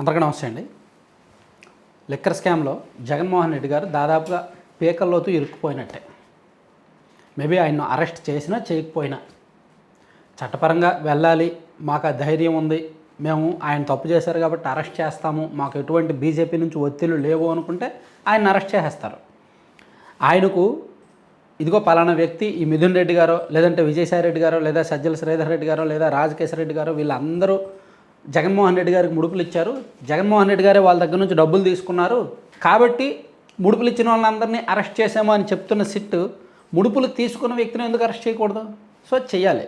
అందరికీ నమస్తే అండి. లిక్కర్ స్కామ్లో జగన్మోహన్ రెడ్డి గారు దాదాపుగా పీకల్లోతూ ఇరుక్కుపోయినట్టే. మేబీ ఆయన్ను అరెస్ట్ చేసినా చేయకపోయినా. చట్టపరంగా వెళ్ళాలి మాకు ఆ ధైర్యం ఉంది మేము ఆయన తప్పు చేశారు కాబట్టి అరెస్ట్ చేస్తాము మాకు ఎటువంటి బీజేపీ నుంచి ఒత్తిళ్ళు లేవు అనుకుంటే ఆయన అరెస్ట్ చేసేస్తారు. ఆయనకు ఇదిగో పలానా వ్యక్తి ఈ మిథున్ రెడ్డి గారో లేదంటే విజయసాయి రెడ్డి గారో లేదా సజ్జల శ్రీధర్ రెడ్డి గారో లేదా రాజకేశ్వర రెడ్డి గారో వీళ్ళందరూ జగన్మోహన్ రెడ్డి గారికి ముడుపులు ఇచ్చారు. జగన్మోహన్ రెడ్డి గారే వాళ్ళ దగ్గర నుంచి డబ్బులు తీసుకున్నారు. కాబట్టి ముడుపులు ఇచ్చిన వాళ్ళందరినీ అరెస్ట్ చేసాము అని చెప్తున్న సిట్ ముడుపులు తీసుకున్న వ్యక్తిని ఎందుకు అరెస్ట్ చేయకూడదు? సో చేయాలి.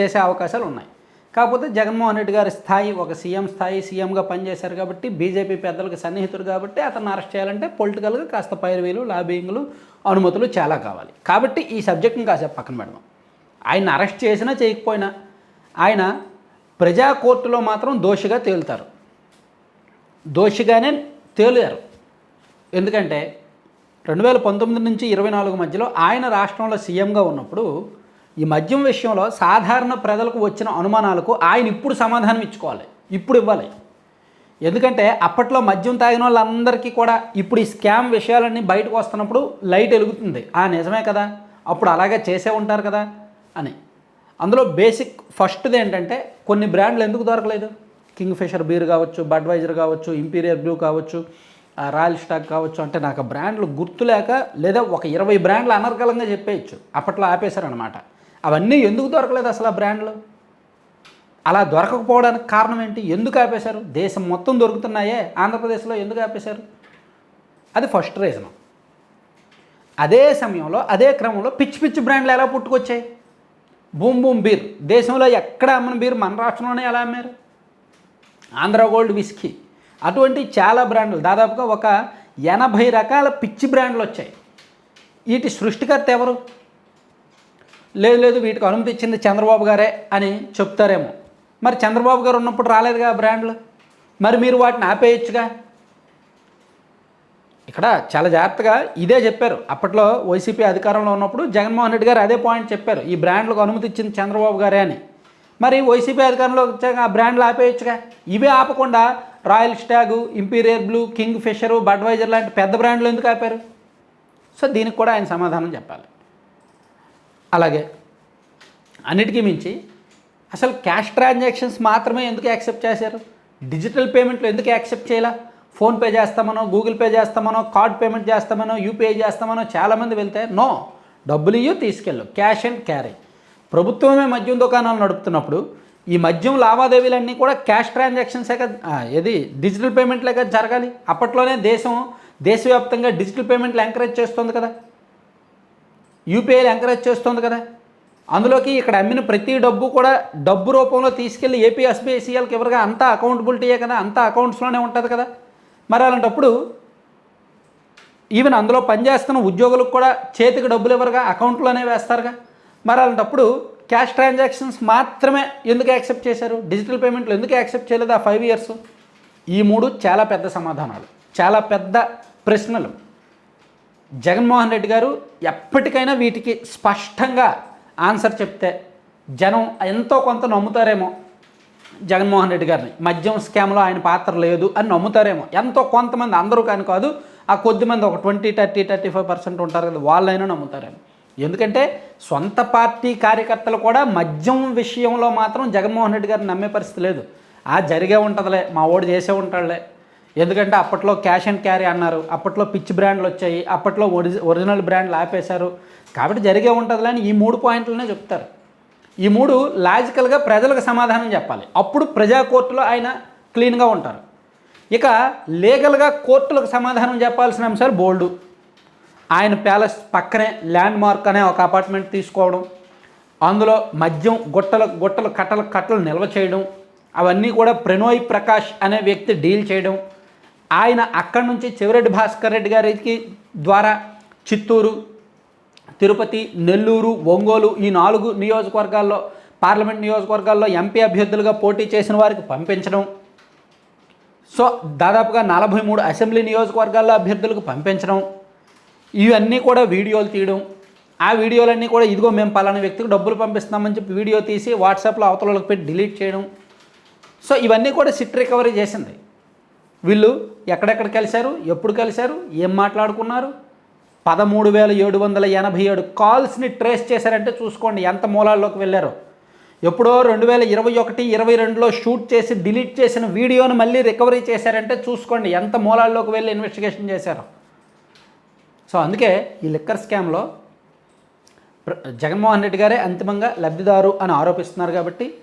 చేసే అవకాశాలు ఉన్నాయి. కాకపోతే జగన్మోహన్ రెడ్డి గారి స్థాయి ఒక సీఎం స్థాయి సీఎంగా పనిచేశారు కాబట్టి బీజేపీ పెద్దలకు సన్నిహితుడు కాబట్టి అతన్ని అరెస్ట్ చేయాలంటే పొలిటికల్గా కాస్త పైరవీలు లాబింగ్లు అనుమతులు చాలా కావాలి. కాబట్టి ఈ సబ్జెక్ట్ని కాసేపు పక్కన పెడదాం. ఆయన అరెస్ట్ చేసినా చేయకపోయినా ఆయన ప్రజా కోర్టులో మాత్రం దోషిగా తేలుతారు. దోషిగానే తేలారు. ఎందుకంటే రెండు వేల పంతొమ్మిది నుంచి ఇరవై నాలుగు మధ్యలో ఆయన రాష్ట్రంలో సీఎంగా ఉన్నప్పుడు ఈ మద్యం విషయంలో సాధారణ ప్రజలకు వచ్చిన అనుమానాలకు ఆయన ఇప్పుడు సమాధానం ఇచ్చుకోవాలి. ఇప్పుడు ఇవ్వాలి. ఎందుకంటే అప్పట్లో మద్యం తాగిన వాళ్ళందరికీ కూడా ఇప్పుడు ఈ స్కామ్ విషయాలన్నీ బయటకు వస్తున్నప్పుడు లైట్ వెలుగుతుంది. ఆ నిజమే కదా? అప్పుడు అలాగే చేసే ఉంటారు కదా? అని. అందులో బేసిక్ ఫస్ట్ది ఏంటంటే కొన్ని బ్రాండ్లు ఎందుకు దొరకలేదు? కింగ్ ఫిషర్ బీర్ కావచ్చు బడ్వైజర్ కావచ్చు ఇంపీరియర్ బ్లూ కావచ్చు ఆ రాయల్ స్టాక్ కావచ్చు. అంటే నాకు ఆ బ్రాండ్లు గుర్తులేక లేదా ఒక ఇరవై బ్రాండ్లు అనర్గలంగా చెప్పేయచ్చు. అప్పట్లో ఆపేశారనమాట అవన్నీ ఎందుకు దొరకలేదు అసలు ఆ బ్రాండ్లు అలా దొరకకపోవడానికి కారణం ఏంటి? ఎందుకు ఆపేశారు? దేశం మొత్తం దొరుకుతున్నాయే? ఆంధ్రప్రదేశ్లో ఎందుకు ఆపేశారు? అది ఫస్ట్ రీజన్ అదే సమయంలో అదే క్రమంలో పిచ్చి పిచ్చి బ్రాండ్లు ఎలా పుట్టుకొచ్చాయి? Boom boom beer. దేశంలో ఎక్కడ అమ్మని బీర్? మన రాష్ట్రంలోనే ఎలా అమ్మారు? Andhra gold whisky. అటువంటి చాలా బ్రాండ్లు. దాదాపుగా ఒక ఎనభై రకాల పిచ్చి బ్రాండ్లు వచ్చాయి. వీటి సృష్టికర్త ఎవరు? లేదు లేదు వీటికి అనుమతి ఇచ్చింది చంద్రబాబు గారే అని చెప్తారేమో. మరి చంద్రబాబు గారు ఉన్నప్పుడు రాలేదుగా బ్రాండ్లు? మరి మీరు వాటిని ఆపేయచ్చుగా? ఇక్కడ చాలా జాగ్రత్తగా ఇదే చెప్పారు. అప్పట్లో వైసీపీ అధికారంలో ఉన్నప్పుడు జగన్మోహన్ రెడ్డి గారు అదే పాయింట్ చెప్పారు. ఈ బ్రాండ్లకు అనుమతి ఇచ్చింది చంద్రబాబు గారే అని. మరి వైసీపీ అధికారంలో వచ్చాక ఆ బ్రాండ్లు ఆపేయచ్చుగా? ఇవే ఆపకుండా Royal Stag Imperial Blue Kingfisher Budweiser లాంటి పెద్ద బ్రాండ్లు ఎందుకు ఆపారు? సో దీనికి కూడా ఆయన సమాధానం చెప్పాలి. అలాగే అన్నిటికీ మించి అసలు క్యాష్ ట్రాన్సాక్షన్స్ మాత్రమే ఎందుకు యాక్సెప్ట్ చేశారు? డిజిటల్ పేమెంట్లు ఎందుకు యాక్సెప్ట్ చేయాలా? ఫోన్పే చేస్తామనో గూగుల్ పే చేస్తామనో కార్డ్ పేమెంట్ చేస్తామనో యూపీఐ చేస్తామనో చాలామంది వెళ్తే నో డబ్బులు ఇయ్యో తీసుకెళ్ళు క్యాష్ అండ్ క్యారీ. ప్రభుత్వమే మద్యం దుకాణాలు నడుపుతున్నప్పుడు ఈ మద్యం లావాదేవీలన్నీ కూడా క్యాష్ ట్రాన్సాక్షన్సే కదా ఏది డిజిటల్ పేమెంట్లే కదా జరగాలి. అప్పట్లోనే దేశం దేశవ్యాప్తంగా డిజిటల్ పేమెంట్లు ఎంకరేజ్ చేస్తుంది కదా. యూపీఐలు ఎంకరేజ్ చేస్తుంది కదా. అందులోకి ఇక్కడ అమ్మిన ప్రతి డబ్బు కూడా డబ్బు రూపంలో తీసుకెళ్ళి ఏపీ ఎస్బీఐ సీఎల్కి ఎవరిగా అంతా అకౌంటబిలిటీయే కదా అంతా అకౌంట్స్లోనే ఉంటుంది కదా. మరి అలాంటప్పుడు ఈవెన్ అందులో పనిచేస్తున్న ఉద్యోగులకు కూడా చేతికి డబ్బులు ఇవ్వరుగా అకౌంట్లోనే వేస్తారుగా. మరి అలాంటప్పుడు క్యాష్ ట్రాన్సాక్షన్స్ మాత్రమే ఎందుకు యాక్సెప్ట్ చేశారు? డిజిటల్ పేమెంట్లు ఎందుకు యాక్సెప్ట్ చేయలేదు ఆ ఫైవ్ ఇయర్స్? ఈ మూడు చాలా పెద్ద సమాధానాలు చాలా పెద్ద ప్రశ్నలు. జగన్మోహన్ రెడ్డి గారు ఎప్పటికైనా వీటికి స్పష్టంగా ఆన్సర్ చెప్తే జనం ఎంతో కొంత నమ్ముతారేమో. జగన్మోహన్ రెడ్డి గారిని. మద్యం స్కామ్లో ఆయన పాత్ర లేదు అని నమ్ముతారేమో. ఎంతో కొంతమంది అందరూ కానీ కాదు ఆ కొద్దిమంది ఒక twenty thirty thirty five percent ఉంటారు కదా వాళ్ళైనా నమ్ముతారేమో. ఎందుకంటే సొంత పార్టీ కార్యకర్తలు కూడా మద్యం విషయంలో మాత్రం జగన్మోహన్ రెడ్డి గారిని నమ్మే పరిస్థితి లేదు. ఆ జరిగే ఉంటుందిలే మా ఓడి చేసే ఉంటాడులే. ఎందుకంటే అప్పట్లో క్యాష్ అండ్ క్యారీ అన్నారు అప్పట్లో పిచ్ బ్రాండ్లు వచ్చాయి అప్పట్లో ఒరిజి ఒరిజినల్ బ్రాండ్లు ఆపేశారు. కాబట్టి జరిగే ఉంటుందిలే అని ఈ మూడు పాయింట్లనే చెప్తారు. ఈ మూడు లాజికల్గా ప్రజలకు సమాధానం చెప్పాలి. అప్పుడు ప్రజా కోర్టులో ఆయన క్లీన్గా ఉంటారు. ఇక లీగల్గా కోర్టులకు సమాధానం చెప్పాల్సిన అంశాలు బోల్డు. ఆయన ప్యాలెస్ పక్కనే ల్యాండ్ మార్క్ అనే ఒక అపార్ట్మెంట్ తీసుకోవడం అందులో మద్యం గుట్టల గుట్టలు కట్టలు కట్టలు నిల్వ చేయడం అవన్నీ కూడా ప్రణోయ్ ప్రకాష్ అనే వ్యక్తి డీల్ చేయడం ఆయన అక్కడి నుంచి చివరెడ్డి భాస్కర్ రెడ్డి గారికి ద్వారా చిత్తూరు తిరుపతి నెల్లూరు ఒంగోలు ఈ నాలుగు నియోజకవర్గాల్లో పార్లమెంట్ నియోజకవర్గాల్లో ఎంపీ అభ్యర్థులుగా పోటీ చేసిన వారికి పంపించడం. సో దాదాపుగా నలభై మూడు అసెంబ్లీ నియోజకవర్గాల్లో అభ్యర్థులకు పంపించడం. ఇవన్నీ కూడా వీడియోలు తీయడం. ఆ వీడియోలన్నీ కూడా ఇదిగో మేము పలానా వ్యక్తికి డబ్బులు పంపిస్తామని చెప్పి వీడియో తీసి వాట్సాప్లో అవతలకి పెట్టి డిలీట్ చేయడం. సో ఇవన్నీ కూడా సిట్ రికవరీ చేసింది. వీళ్ళు ఎక్కడెక్కడ కలిశారు ఎప్పుడు కలిశారు ఏం మాట్లాడుకున్నారు పదమూడు వేల ఏడు వందల ఎనభై ఏడు కాల్స్ని ట్రేస్ చేశారంటే చూసుకోండి ఎంత మూలాల్లోకి వెళ్ళారో. ఎప్పుడో రెండు వేల ఇరవై ఒకటి ఇరవై రెండులో షూట్ చేసి డిలీట్ చేసిన వీడియోను మళ్ళీ రికవరీ చేశారంటే చూసుకోండి ఎంత మూలాల్లోకి వెళ్ళి ఇన్వెస్టిగేషన్ చేశారు. సో అందుకే ఈ లిక్కర్ స్కామ్లో ప్ర- జగన్మోహన్ రెడ్డి గారే అంతిమంగా లబ్ధిదారు అని ఆరోపిస్తున్నారు కాబట్టి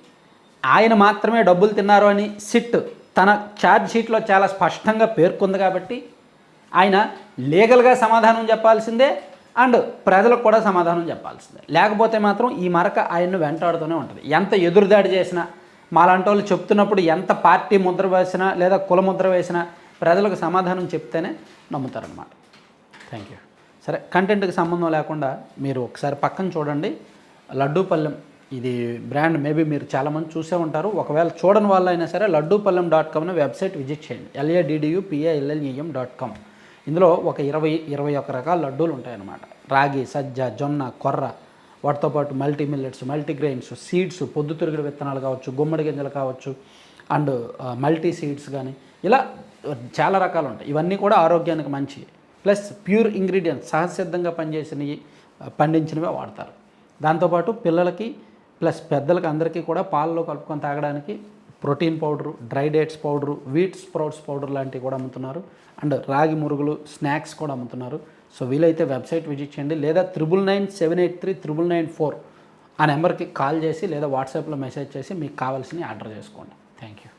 ఆయన మాత్రమే డబ్బులు తిన్నారు అని సిట్ తన ఛార్జ్ షీట్లో చాలా స్పష్టంగా పేర్కొంది కాబట్టి ఆయన లీగల్గా సమాధానం చెప్పాల్సిందే అండ్ ప్రజలకు కూడా సమాధానం చెప్పాల్సిందే. లేకపోతే మాత్రం ఈ మరక ఆయన్ను వెంటాడుతూనే ఉంటుంది. ఎంత ఎదురుదాడి చేసినా మాలాంటి వాళ్ళు చెప్తున్నప్పుడు ఎంత పార్టీ ముద్ర వేసినా లేదా కుల ముద్ర వేసినా ప్రజలకు సమాధానం చెప్తేనే నమ్ముతారనమాట థ్యాంక్ యూ సరే కంటెంట్కి సంబంధం లేకుండా మీరు ఒకసారి పక్కన చూడండి. లడ్డూపల్లెం ఇది బ్రాండ్ మేబీ మీరు చాలామంది చూసే ఉంటారు. ఒకవేళ చూడని వాళ్ళు అయినా సరే లడ్డూపల్లెం డాట్ కామ్ అనే వెబ్సైట్ విజిట్ చేయండి. L A D D U P A L L E M dot com. ఇందులో ఒక ఇరవై ఇరవై ఒక రకాల లడ్డూలు ఉంటాయన్నమాట. రాగి సజ్జ జొన్న కొర్ర వాటితో పాటు మల్టీ మిల్లెట్స్ మల్టీగ్రెయిన్స్ సీడ్స్ పొద్దుతిరుగుడు విత్తనాలు కావచ్చు గుమ్మడి గింజలు కావచ్చు అండ్ మల్టీ సీడ్స్ కానీ ఇలా చాలా రకాలు ఉంటాయి. ఇవన్నీ కూడా ఆరోగ్యానికి మంచి ప్లస్ ప్యూర్ ఇంగ్రీడియంట్స్ సహజసిద్ధంగా పనిచేసినవి పండించినవే వాడతారు. దాంతోపాటు పిల్లలకి ప్లస్ పెద్దలకి అందరికీ కూడా పాలలో కలుపుకొని తాగడానికి protein powder dry dates powder wheat sprouts powder లాంటివి కూడా అమ్ముతున్నారు. అండ్ రాగి మురుగులు స్నాక్స్ కూడా అమ్ముతున్నారు. సో వీలైతే వెబ్సైట్ విజిట్ చేయండి. లేదా triple nine seven eight three triple nine four ఆ నెంబర్కి కాల్ చేసి లేదా వాట్సాప్లో మెసేజ్ చేసి మీకు కావాల్సినవి ఆర్డర్ చేసుకోండి. Thank you.